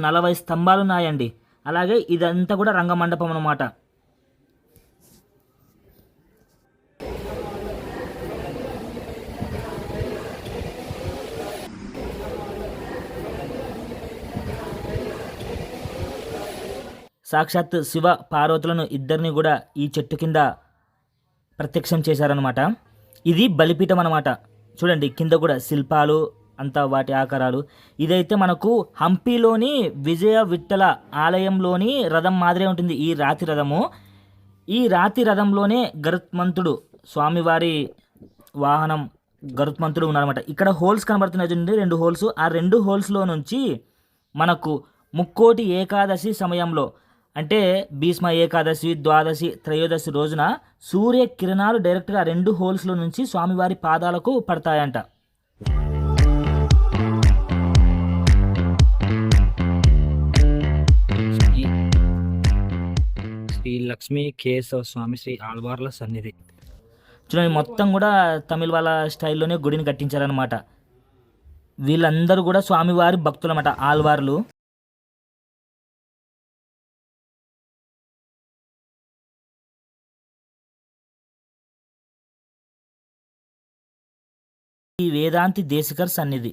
నలభై స్తంభాలు ఉన్నాయండి అలాగే ఇదంతా కూడా రంగమండపం అనమాట సాక్షాత్ శివ పార్వతులను ఇద్దరిని కూడా ఈ చెట్టు కింద ప్రత్యక్షం చేశారనమాట ఇది బలిపీఠం అనమాట చూడండి కింద కూడా శిల్పాలు అంతా వాటి ఆకారాలు. ఇదైతే మనకు హంపీలోని విజయ విట్టల ఆలయంలోని రథం మాదిరే ఉంటుంది. ఈ రాతి రథము. ఈ రాతి రథంలోనే గరుత్మంతుడు స్వామివారి వాహనం గరుత్మంతుడు ఉన్నారన్నమాట. ఇక్కడ హోల్స్ కనబడుతున్నాయి చూడండి రెండు హోల్స్. ఆ రెండు హోల్స్లో నుంచి మనకు ముక్కోటి ఏకాదశి సమయంలో అంటే భీష్మ ఏకాదశి ద్వాదశి త్రయోదశి రోజున సూర్య కిరణాలు డైరెక్ట్గా రెండు హోల్స్లో నుంచి స్వామివారి పాదాలకు పడతాయంట. శ్రీ లక్ష్మీ కేశవ స్వామి శ్రీ ఆళ్వార్ల సన్నిధి. చూడండి మొత్తం కూడా తమిళ వాళ్ళ స్టైల్లోనే గుడిని కట్టించారనమాట వీళ్ళందరూ కూడా స్వామివారి భక్తులు అన్నమాట ఆల్వార్లు ఈ వేదాంతి దేశికర్ సన్నిధి.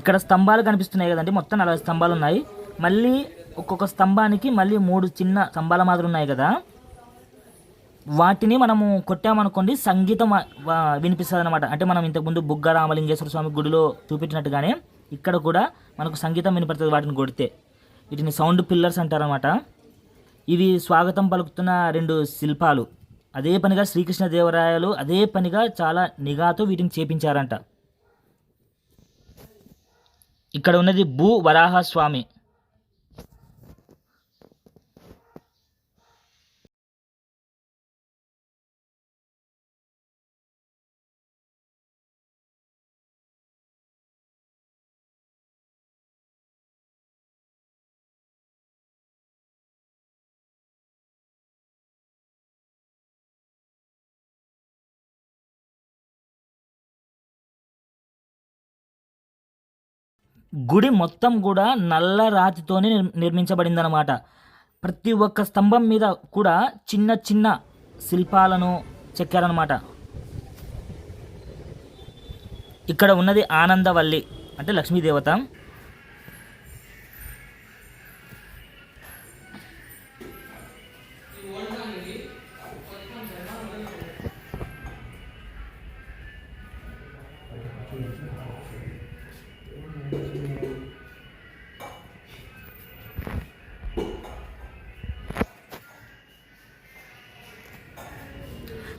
ఇక్కడ స్తంభాలు కనిపిస్తున్నాయి కదండి మొత్తం నలభై స్తంభాలు ఉన్నాయి. మళ్ళీ ఒక్కొక్క స్తంభానికి మళ్ళీ మూడు చిన్న స్తంభాల మాదిరి ఉన్నాయి కదా. వాటిని మనము కొట్టామనుకోండి సంగీతం వినిపిస్తుంది అనమాట అంటే మనం ఇంతకుముందు బుగ్గ రామలింగేశ్వర స్వామి గుడిలో చూపించినట్టుగానే ఇక్కడ కూడా మనకు సంగీతం వినపడుతుంది వాటిని కొడితే. వీటిని సౌండ్ పిల్లర్స్ అంటారనమాట ఇవి స్వాగతం పలుకుతున్న రెండు శిల్పాలు. అదే పనిగా శ్రీకృష్ణదేవరాయలు అదే పనిగా చాలా నిఘాతో వీటిని చేపించారంట. ఇక్కడ ఉన్నది భూ వరాహ గుడి మొత్తం కూడా నల్ల రాతితోనే నిర్- నిర్మించబడిందనమాట ప్రతి ఒక్క స్తంభం మీద కూడా చిన్న చిన్న శిల్పాలను చెక్కారనమాట ఇక్కడ ఉన్నది ఆనందవల్లి అంటే లక్ష్మీదేవత.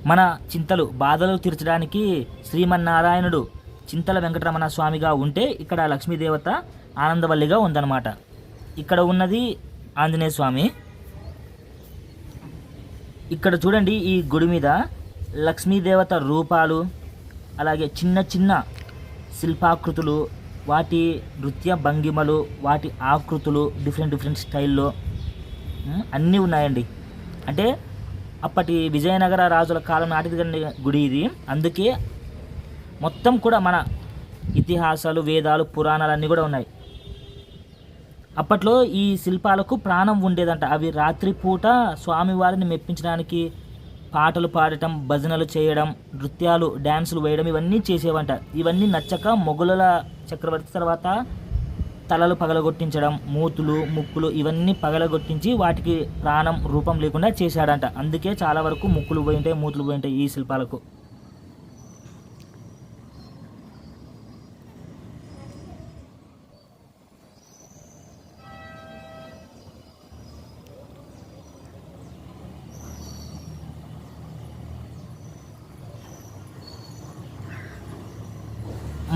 మన చింతలు బాధలు తీర్చడానికి శ్రీమన్నారాయణుడు చింతల వెంకటరమణ స్వామిగా ఉంటే ఇక్కడ లక్ష్మీదేవత ఆనందవల్లిగా ఉందన్నమాట. ఇక్కడ ఉన్నది ఆంజనేయ స్వామి. ఇక్కడ చూడండి ఈ గుడి మీద లక్ష్మీదేవత రూపాలు అలాగే చిన్న చిన్న శిల్పాకృతులు వాటి నృత్య భంగిమలు వాటి ఆకృతులు డిఫరెంట్ డిఫరెంట్ స్టైల్లో అన్నీ ఉన్నాయండి. అంటే అప్పటి విజయనగర రాజుల కాలం నాటిది కండి గుడి ఇది. అందుకే మొత్తం కూడా మన ఇతిహాసాలు వేదాలు పురాణాలు అన్నీ కూడా ఉన్నాయి. అప్పట్లో ఈ శిల్పాలకు ప్రాణం ఉండేదంట. అవి రాత్రిపూట స్వామివారిని మెప్పించడానికి పాటలు పాడటం భజనలు చేయడం నృత్యాలు డ్యాన్సులు వేయడం ఇవన్నీ చేసేవంట. ఇవన్నీ నచ్చక మొఘలుల చక్రవర్తి తర్వాత తలలు పగలగొట్టించడం మూతులు ముక్కులు ఇవన్నీ పగలగొట్టించి వాటికి ప్రాణం రూపం లేకుండా చేశాడంట. అందుకే చాలా వరకు ముక్కులు పోయి ఉంటాయి మూతులు పోయి ఉంటాయి ఈ శిల్పాలకు.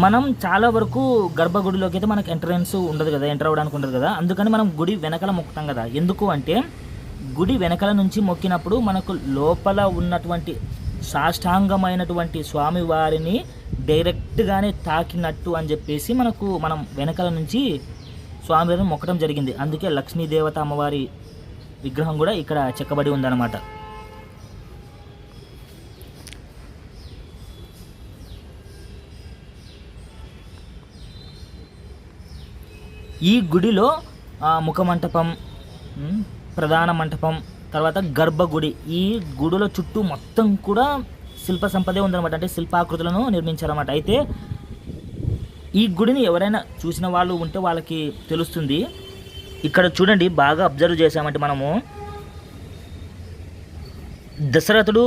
మనం చాలా వరకు గర్భగుడిలోకి అయితే మనకు ఎంట్రన్స్ ఉండదు కదా ఎంటర్ అవ్వడానికి ఉండదు కదా. అందుకని మనం గుడి వెనకల మొక్కుతాం కదా. ఎందుకు అంటే గుడి వెనకల నుంచి మొక్కినప్పుడు మనకు లోపల ఉన్నటువంటి సాష్టాంగమైనటువంటి స్వామివారిని డైరెక్ట్గానే తాకినట్టు అని చెప్పేసి మనకు మనం వెనకల నుంచి స్వామివారిని మొక్కడం జరిగింది. అందుకే లక్ష్మీదేవత అమ్మవారి విగ్రహం కూడా ఇక్కడ చెక్కబడి ఉందన్నమాట. ఈ గుడిలో ముఖమంటపం ముఖ మంటపం ప్రధాన మంటపం తర్వాత గర్భగుడి. ఈ గుడిలో చుట్టూ మొత్తం కూడా శిల్ప సంపదే ఉందన్నమాట. అంటే శిల్పాకృతులను నిర్మించారన్నమాట. అయితే ఈ గుడిని ఎవరైనా చూసిన వాళ్ళు ఉంటే వాళ్ళకి తెలుస్తుంది. ఇక్కడ చూడండి బాగా అబ్జర్వ్ చేసామంటే మనము. దశరథుడు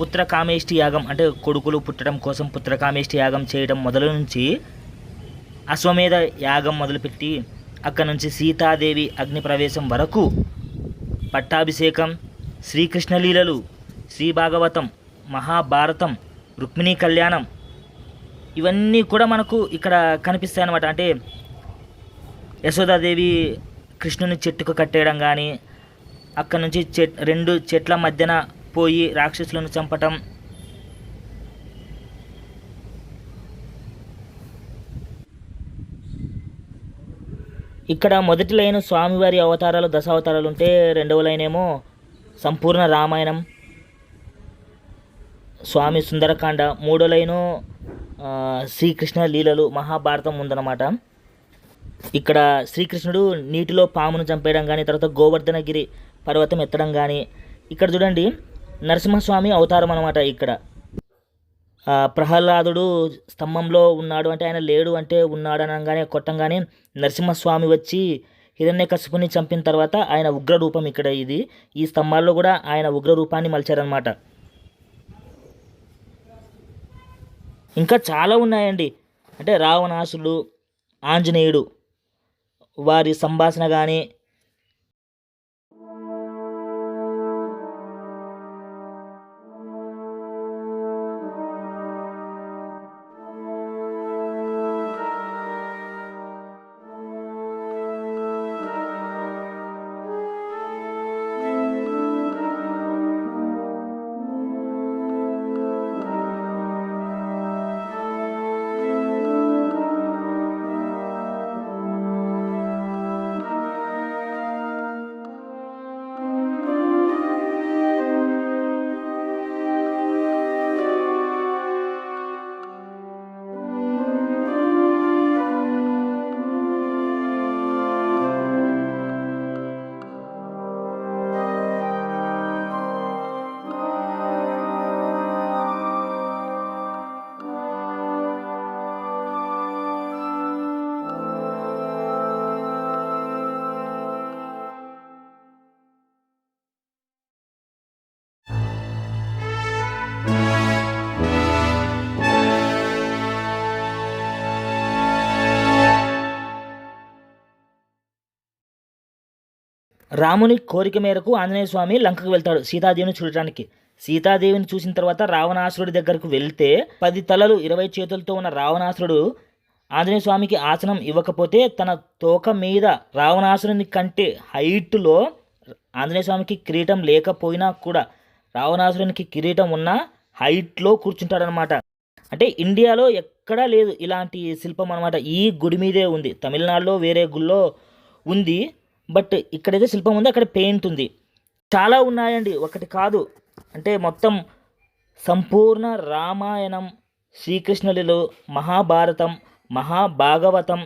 పుత్ర కామేష్టి యాగం అంటే కొడుకులు పుట్టడం కోసం పుత్ర కామేష్టి యాగం చేయడం మొదలు నుంచి అశ్వమేధ యాగం మొదలుపెట్టి అక్కడ నుంచి సీతాదేవి అగ్ని ప్రవేశం వరకు పట్టాభిషేకం శ్రీకృష్ణలీలలు శ్రీ భాగవతం మహాభారతం రుక్మిణీ కళ్యాణం ఇవన్నీ కూడా మనకు ఇక్కడ కనిపిస్తాయి అన్నమాట. అంటే యశోదాదేవి కృష్ణుని చెట్టుకు కట్టేయడం కానీ అక్కడ నుంచి చెట్ రెండు చెట్ల మధ్యన పోయి రాక్షసులను చంపటం ఇక్కడ మొదటి లైన్ స్వామివారి అవతారాలు దశావతారాలు ఉంటే రెండవ లైన్ ఏమో సంపూర్ణ రామాయణం స్వామి సుందరకాండ మూడో లైను శ్రీకృష్ణ లీలలు మహాభారతం ఉందన్నమాట. ఇక్కడ శ్రీకృష్ణుడు నీటిలో పామును చంపేయడం కానీ తర్వాత గోవర్ధనగిరి పర్వతం ఎత్తడం కానీ ఇక్కడ చూడండి నరసింహస్వామి అవతారం అనమాట ఇక్కడ. ప్రహ్లాదుడు స్తంభంలో ఉన్నాడు అంటే ఆయన లేడు అంటే ఉన్నాడు అనగానే కొట్టంగానే నరసింహస్వామి వచ్చి హిరణ్యకశిపుని చంపిన తర్వాత ఆయన ఉగ్రరూపం ఇక్కడ ఇది. ఈ స్తంభాల్లో కూడా ఆయన ఉగ్ర రూపాన్ని మలిచారనమాట ఇంకా చాలా ఉన్నాయండి. అంటే రావణాసుడు ఆంజనేయుడు వారి సంభాషణ కానీ రాముని కోరిక మేరకు ఆంజనేయ స్వామి లంకకు వెళ్తాడు సీతాదేవిని చూడటానికి. సీతాదేవిని చూసిన తర్వాత రావణాసురుడి దగ్గరకు వెళ్తే పది తలలు ఇరవై చేతులతో ఉన్న రావణాసురుడు ఆంజనేయ స్వామికి ఆసనం ఇవ్వకపోతే తన తోక మీద రావణాసురుని కంటే హైట్లో ఆంజనేయ స్వామికి కిరీటం లేకపోయినా కూడా రావణాసురునికి కిరీటం ఉన్న హైట్లో కూర్చుంటాడనమాట అంటే ఇండియాలో ఎక్కడా లేదు ఇలాంటి శిల్పం అనమాట ఈ గుడి మీదే ఉంది. తమిళనాడులో వేరే గుళ్ళో ఉంది. బట్ ఇక్కడైతే శిల్పం ఉంది అక్కడ పెయింట్ ఉంది. చాలా ఉన్నాయండి. ఒకటి కాదు. అంటే మొత్తం సంపూర్ణ రామాయణం శ్రీకృష్ణులు మహాభారతం మహాభాగవతం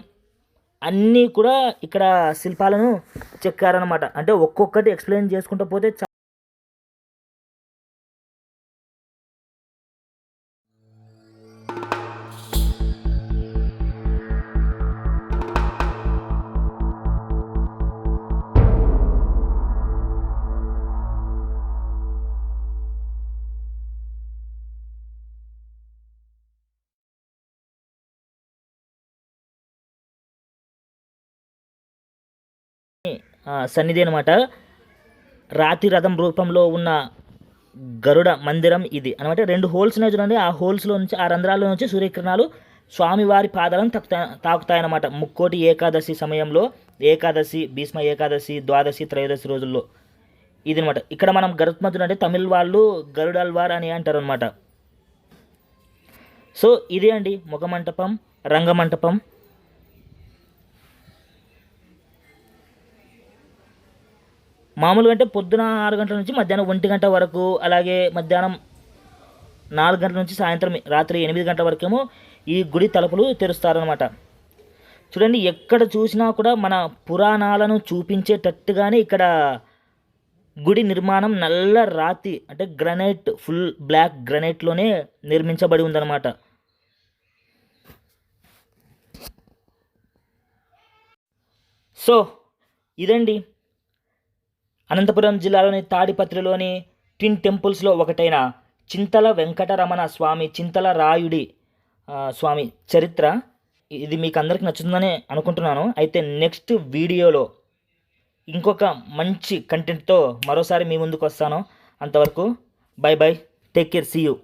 అన్నీ కూడా ఇక్కడ శిల్పాలను చెక్కారనమాట అంటే ఒక్కొక్కటి ఎక్స్ప్లెయిన్ చేసుకుంటూ పోతే సన్నిధి అనమాట రాతి రథం రూపంలో ఉన్న గరుడ మందిరం ఇది. అనమాట రెండు హోల్స్ ఉన్నాయి చూడండి. ఆ హోల్స్లో నుంచి ఆ రంధ్రాల్లో నుంచి సూర్యకిరణాలు స్వామివారి పాదాలను తాకుతా తాకుతాయన్నమాట ముక్కోటి ఏకాదశి సమయంలో ఏకాదశి భీష్మ ఏకాదశి ద్వాదశి త్రయోదశి రోజుల్లో. ఇది అనమాట ఇక్కడ మనం గరుత్మంతుడు అంటే తమిళ్ వాళ్ళు గరుడల్వార్ అని అంటారు అనమాట సో ఇదే అండి ముఖమంటపం రంగమంటపం. మామూలుగా అంటే పొద్దున ఆరు గంటల నుంచి మధ్యాహ్నం ఒంటి గంట వరకు అలాగే మధ్యాహ్నం నాలుగు గంటల నుంచి సాయంత్రం రాత్రి ఎనిమిది గంటల వరకేమో ఈ గుడి తలుపులు తెరుస్తారనమాట చూడండి ఎక్కడ చూసినా కూడా మన పురాణాలను చూపించేటట్టుగానే ఇక్కడ గుడి నిర్మాణం నల్ల రాతి అంటే గ్రనైట్ ఫుల్ బ్లాక్ గ్రనైట్లోనే నిర్మించబడి ఉందన్నమాట. సో ఇదండి. అనంతపురం జిల్లాలోని తాడిపత్రిలోని ట్విన్ టెంపుల్స్లో ఒకటైన చింతల వెంకటరమణ స్వామి చింతల రాయుడి స్వామి చరిత్ర. ఇది మీకు అందరికి నచ్చుతుందని అనుకుంటున్నాను. అయితే నెక్స్ట్ వీడియోలో ఇంకొక మంచి కంటెంట్తో మరోసారి మీ ముందుకు వస్తాను. అంతవరకు bye bye take care see you.